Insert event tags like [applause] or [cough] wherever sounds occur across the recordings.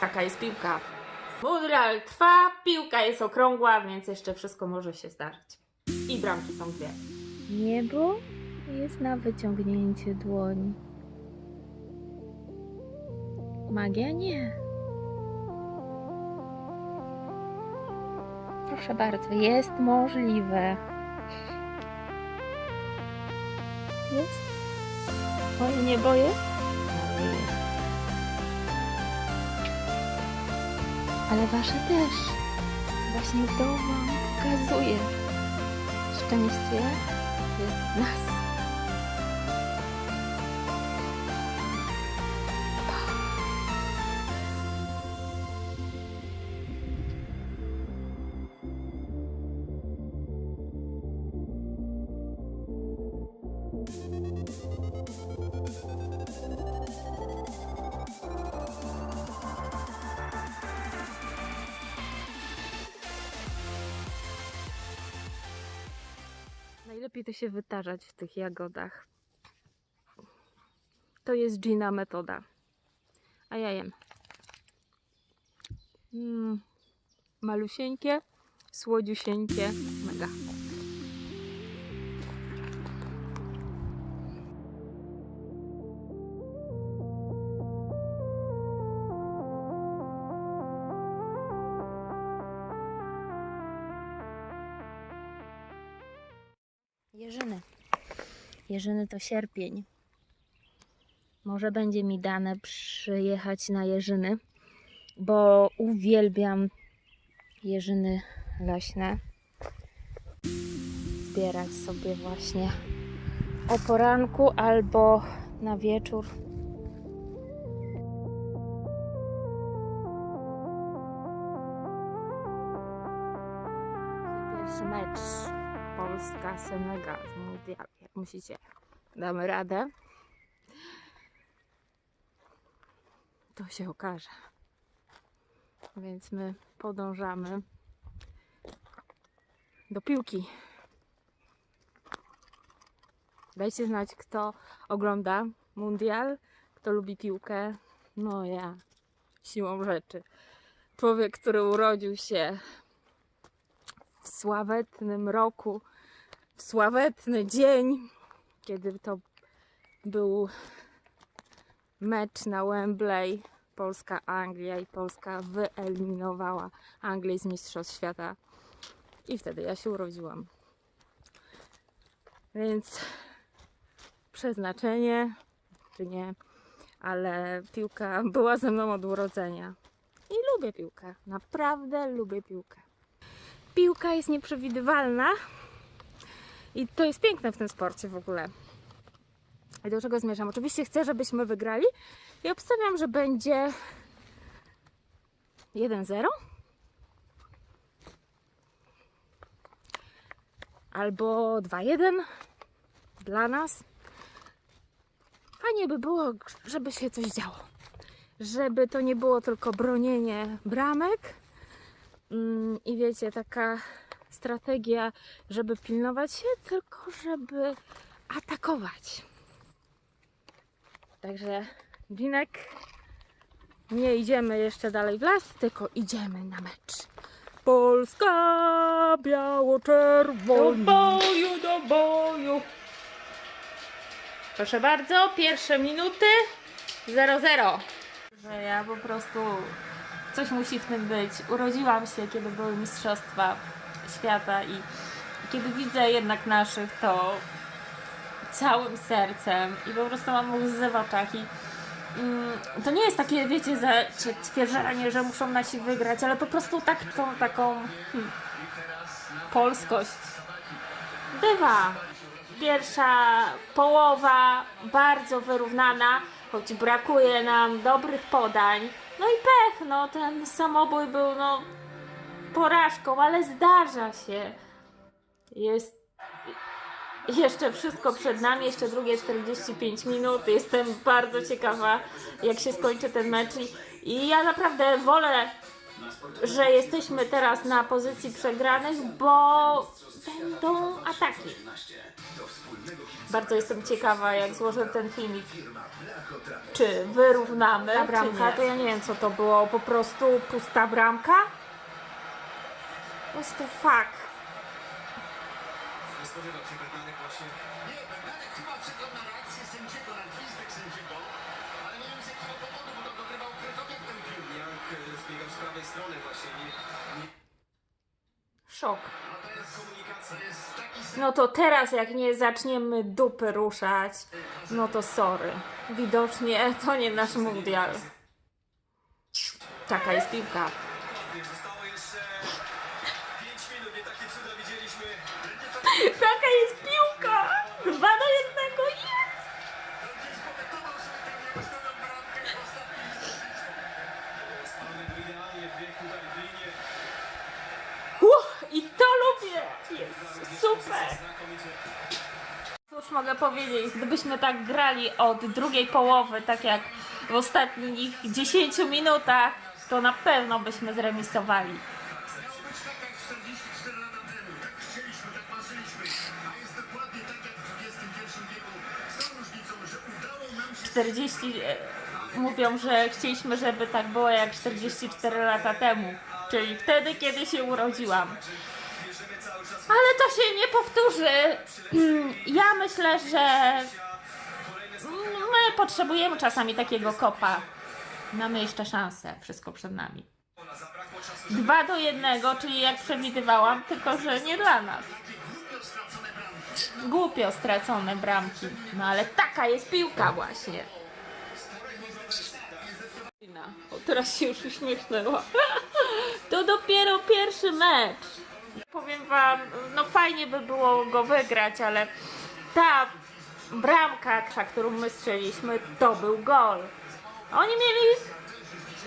Taka jest piłka. Mundial trwa, piłka jest okrągła, więc jeszcze wszystko może się zdarzyć. I bramki są dwie. Niebo jest na wyciągnięcie dłoni. Magia nie. Proszę bardzo, jest możliwe. Jest? Moje niebo jest? Jest. Ale wasze też. Właśnie to wam pokazuje. Szczęście jest nas. Najlepiej to się wytarzać w tych jagodach. To jest Gina metoda. A ja jem. Mm, malusieńkie, słodziusieńkie, mega. Jerzyny. Jerzyny to sierpień. Może będzie mi dane przyjechać na jeżyny, bo uwielbiam jeżyny leśne. Zbierać sobie właśnie o poranku albo na wieczór. Polska-Senegal w mundialu. Jak myślicie, damy radę? To się okaże. Więc my podążamy do piłki. Dajcie znać, kto ogląda mundial, kto lubi piłkę. No ja, siłą rzeczy. Człowiek, który urodził się w sławetnym roku, w sławetny dzień, kiedy to był mecz na Wembley. Polska-Anglia i Polska wyeliminowała Anglię z Mistrzostw Świata. I wtedy ja się urodziłam. Więc przeznaczenie, czy nie, ale piłka była ze mną od urodzenia. I lubię piłkę. Naprawdę lubię piłkę. Piłka jest nieprzewidywalna i to jest piękne w tym sporcie w ogóle. I do czego zmierzam? Oczywiście chcę, żebyśmy wygrali i obstawiam, że będzie 1-0 albo 2-1 dla nas. Fajnie by było, żeby się coś działo. Żeby to nie było tylko bronienie bramek, Mm, I wiecie, taka strategia, żeby pilnować się, tylko żeby atakować. Także Winek, nie idziemy jeszcze dalej w las, tylko idziemy na mecz. Polska Do biało-czerwona. boju, do boju. Proszę bardzo, pierwsze minuty 0-0. Że ja po prostu coś musi w tym być. Urodziłam się, kiedy były Mistrzostwa Świata i kiedy widzę jednak naszych, to całym sercem i po prostu mam łzy w oczach i mm, to nie jest takie, wiecie, zacietrzewienie, że muszą nasi wygrać, ale po prostu tak, tą taką hmm, polskość bywa. Pierwsza połowa bardzo wyrównana, choć brakuje nam dobrych podań. No i pech, no ten samobój był no porażką, ale zdarza się. Jest jeszcze wszystko przed nami, jeszcze drugie 45 minut. Jestem bardzo ciekawa, jak się skończy ten mecz. I, ja naprawdę wolę, że jesteśmy teraz na pozycji przegranych, bo będą ataki. Bardzo jestem ciekawa, jak złożę ten filmik. Czy wyrównamy, Ta czy bramka, nie. to ja nie wiem co to było, po prostu pusta bramka? What the fuck? Nie spodziewał się Bednarek właśnie. Nie, Bernadek chyba czekał na reakcję sędziego, na gwizdek sędziego, ale nie wiem z jakiego powodu, bo to dogrywał krychowiak ten piłkę. Jank e, zbiegał z prawej strony właśnie. Nie, nie Szok. No to jest komunikacja, to jest taki No to teraz jak nie zaczniemy dupy ruszać, no to sorry. Widocznie to nie nasz mundial. Taka jest piłka. Zostało jeszcze 5 minut, nie takie cuda widzieliśmy. Taka jest piłka! Dwa do jednego jest! Uch, I to lubię! Jest super! Cóż mogę powiedzieć, gdybyśmy tak grali od drugiej połowy, tak jak w ostatnich 10 minutach, to na pewno byśmy zremisowali. 40 e, mówią, że chcieliśmy, żeby tak było jak 44 lata temu, czyli wtedy, kiedy się urodziłam. Ale to się nie powtórzy. [clears throat] Ja myślę, że my potrzebujemy czasami takiego kopa. Mamy jeszcze szansę, wszystko przed nami. Dwa do jednego, czyli jak przewidywałam, tylko że nie dla nas. Głupio stracone bramki. No ale taka jest piłka właśnie. O, teraz się już uśmiechnęła. [laughs] To dopiero pierwszy mecz. Powiem wam, no fajnie by było go wygrać, ale ta bramka, którą my strzeliliśmy, to był gol. Oni mieli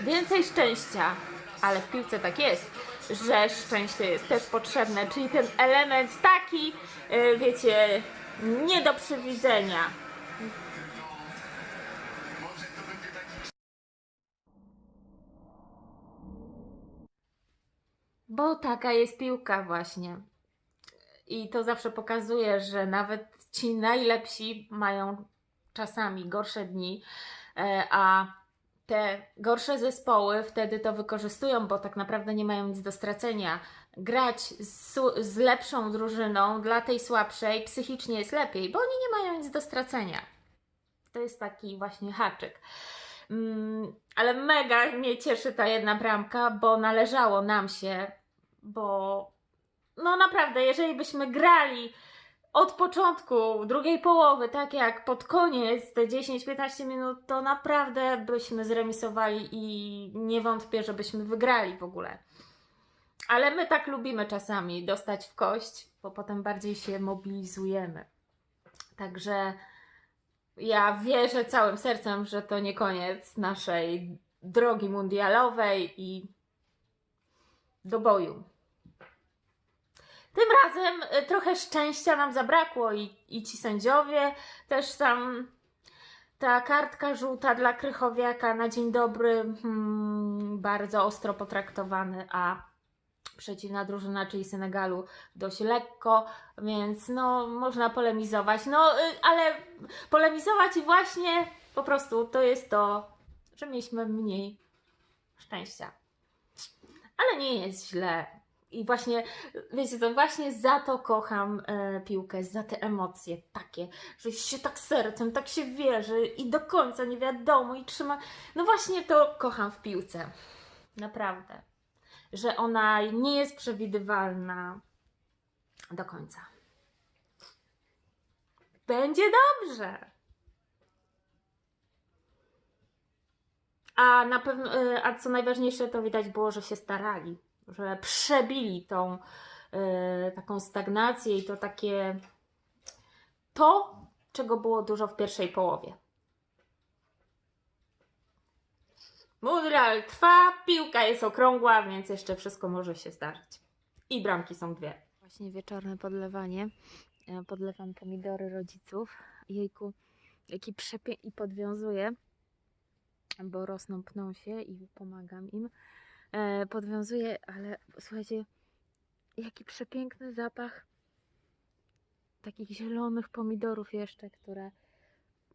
więcej szczęścia, ale w piłce tak jest, że szczęście jest też potrzebne, czyli ten element taki, y, wiecie, nie do przewidzenia. Bo taka jest piłka właśnie. I to zawsze pokazuje, że nawet ci najlepsi mają czasami gorsze dni, e, a te gorsze zespoły wtedy to wykorzystują, bo tak naprawdę nie mają nic do stracenia. Grać z, z lepszą drużyną dla tej słabszej psychicznie jest lepiej, bo oni nie mają nic do stracenia. To jest taki właśnie haczyk. Mm, ale mega mnie cieszy ta jedna bramka, bo należało nam się, bo no naprawdę, jeżeli byśmy grali od początku, drugiej połowy, tak jak pod koniec, te 10-15 minut, to naprawdę byśmy zremisowali i nie wątpię, żebyśmy wygrali w ogóle. Ale my tak lubimy czasami dostać w kość, bo potem bardziej się mobilizujemy. Także ja wierzę całym sercem, że to nie koniec naszej drogi mundialowej i do boju. Tym razem y, trochę szczęścia nam zabrakło i, i ci sędziowie też tam ta kartka żółta dla Krychowiaka na dzień dobry hmm, bardzo ostro potraktowany, a przeciwna drużyna, czyli Senegalu, dość lekko, więc no można polemizować. No, y, ale polemizować i właśnie po prostu to jest to, że mieliśmy mniej szczęścia. Ale nie jest źle. I właśnie, wiecie co, właśnie za to kocham e, piłkę, za te emocje takie, że się tak sercem, tak się wierzy i do końca nie wiadomo i trzyma. No właśnie to kocham w piłce. Naprawdę. Że ona nie jest przewidywalna do końca. Będzie dobrze. A na pewno, e, a co najważniejsze, to widać było, że się starali, że przebili tą e, taką stagnację i to takie to, czego było dużo w pierwszej połowie. Mundial trwa, piłka jest okrągła, więc jeszcze wszystko może się zdarzyć. I bramki są dwie. Właśnie wieczorne podlewanie. E, Podlewam pomidory rodziców. Jejku, jaki i podwiązuję, bo rosną, pną się i pomagam im. E, podwiązuję, ale słuchajcie, jaki przepiękny zapach takich zielonych pomidorów jeszcze, które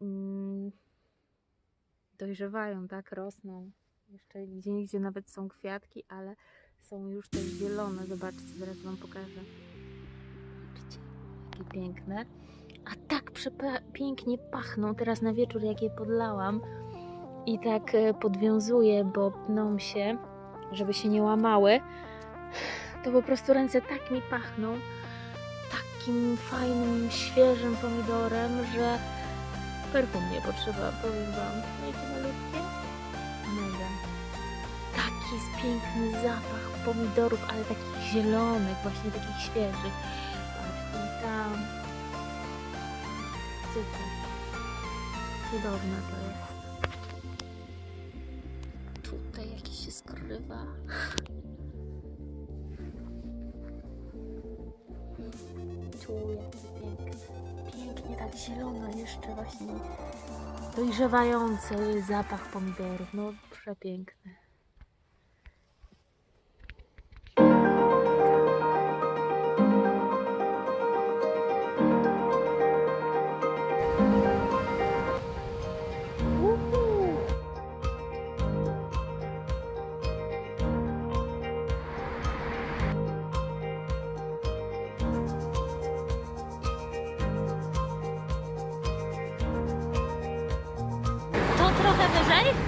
mm, dojrzewają, tak, rosną. Jeszcze gdzie nigdzie nawet są kwiatki, ale są już te zielone. Zobaczcie, zaraz Wam pokażę. Zobaczcie, jakie piękne. A tak pięknie pachną teraz na wieczór, jak je podlałam. I tak e, podwiązuję, bo pną się, żeby się nie łamały. To po prostu ręce tak mi pachną takim fajnym, świeżym pomidorem, że perfum nie potrzeba, powiem Wam. Jakie malutkie? Mega. Taki jest piękny zapach pomidorów, ale takich zielonych, właśnie takich świeżych. Patrzcie, i tam. Super. Cudowne to jest. Skrywa. Tu jakie piękne. Pięknie tak zielono jeszcze właśnie dojrzewający zapach pomidorów. No przepiękny. right?